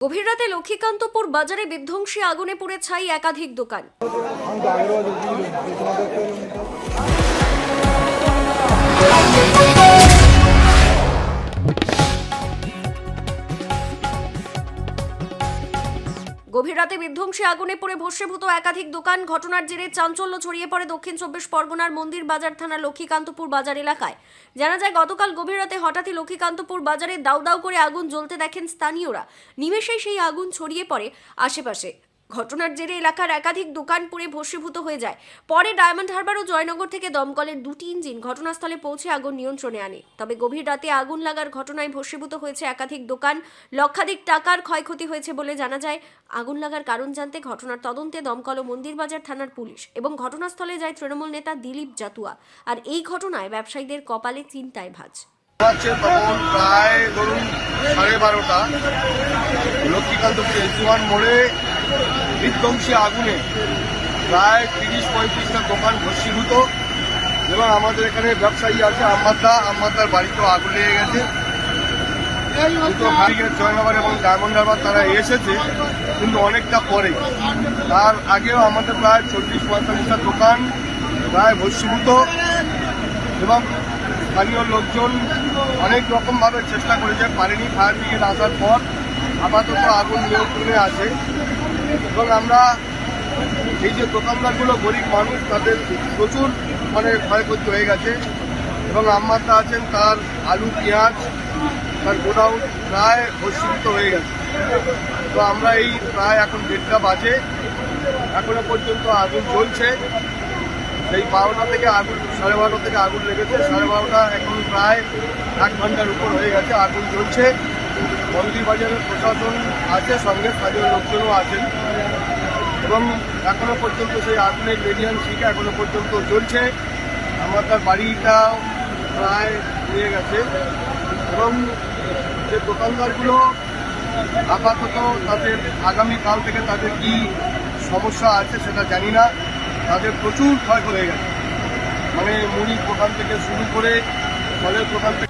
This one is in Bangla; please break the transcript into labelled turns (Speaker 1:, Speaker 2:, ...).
Speaker 1: গভীর রাতে লক্ষ্মীকান্তপুর বাজারে বিধ্বংসী আগুনে পুড়ে ছাই একাধিক দোকান। গভীর রাতে বিধ্বংসী আগুনে পড়ে ভস্মীভূত একাধিক দোকান, ঘটনার জেরে চাঞ্চল্য ছড়িয়ে পড়ে দক্ষিণ চব্বিশ পরগনার মন্দির বাজার থানা লক্ষ্মীকান্তপুর বাজার এলাকায়। জানা যায়, গতকাল গভীর রাতে হঠাৎই লক্ষ্মীকান্তপুর বাজারে দাউ দাউ করে আগুন জ্বলতে দেখেন স্থানীয়রা। নিমেষেই সেই আগুন ছড়িয়ে পড়ে আশেপাশে। ঘটনার জেরে এলাকার একাধিক দোকান পুড়ে ভস্মীভূত হয়ে যায়। পরে ডায়মন্ড হারবার ও জয়নগর থেকে দমকলের দুটি ইঞ্জিন ঘটনাস্থলে পৌঁছে আগুন নিয়ন্ত্রণে আনে। তবে গভীর রাতে আগুন লাগার ঘটনায় ভস্মীভূত হয়েছে একাধিক দোকান। লক্ষাধিক টাকার ক্ষয়ক্ষতি হয়েছে বলে জানা যায়। আগুন লাগার কারণ জানতে ঘটনার তদন্তে দমকল ও মন্দিরবাজার থানার পুলিশ এবং ঘটনাস্থলে যায় তৃণমূল নেতা দিলীপ জাতুয়া। আর এই ঘটনায় ব্যবসায়ীদের কপালে চিন্তায় ভাঁজ।
Speaker 2: প্রায় ধরুন সাড়ে বারোটা। লক্ষ্মীকান্তপুর এসিওয়ান মোড়ে বিধ্বংসী আগুনে প্রায় তিরিশ পঁয়ত্রিশটা দোকান ভস্মীভূত। এবং আমাদের এখানে ব্যবসায়ী আছে আম্মাদা আম্মাদার বাড়িতেও আগুন লেগে গেছে। জয়নগর এবং ডায়মন্ড হারবার তারা এসেছে, কিন্তু অনেকটা পরে। তার আগেও আমাদের প্রায় চল্লিশ পঁয়তাল্লিশটা দোকান প্রায় ভস্মীভূত। এবং স্থানীয় লোকজন অনেক রকমভাবে চেষ্টা করেছে, পারেনি। ফায়ার ব্রিগেড আসার পর আপাতত আগুন নিয়ন্ত্রণে আছে। এবং আমরা এই যে দোকানদারগুলো গরিব মানুষ, তাদের প্রচুর মানে ক্ষয়ক্ষতি হয়ে গেছে। এবং আম্মাতা আছেন, তার আলু, পেঁয়াজ, তার গোডাউন প্রায় ভস্মীভূত হয়ে গেছে। তো আমরা এই প্রায় এখন দেড়টা বাজে। এখনও পর্যন্ত আগুন চলছে এই বারোটা থেকে আগুন, সাড়ে বারোটা থেকে আগুন লেগেছে। সাড়ে বারোটা এখন প্রায় এক ঘণ্টার উপর হয়ে গেছে, আগুন জ্বলছে। মন্দির বাজারের প্রশাসন আছে, সঙ্গে স্থানীয় লোকজনও আছেন। এবং এখনও পর্যন্ত সেই আগুনের রেডিয়ান শিখে এখনও পর্যন্ত চলছে আমার তার বাড়িটাও প্রায় নিয়ে গেছে। এবং যে দোকানদারগুলো আপাতত তাদের আগামীকাল থেকে তাদের কি সমস্যা আছে সেটা জানি না। তাদের প্রচুর ক্ষয় হয়ে গেছে। মানে মুড়ির দোকান থেকে শুরু করে ফলের দোকান থেকে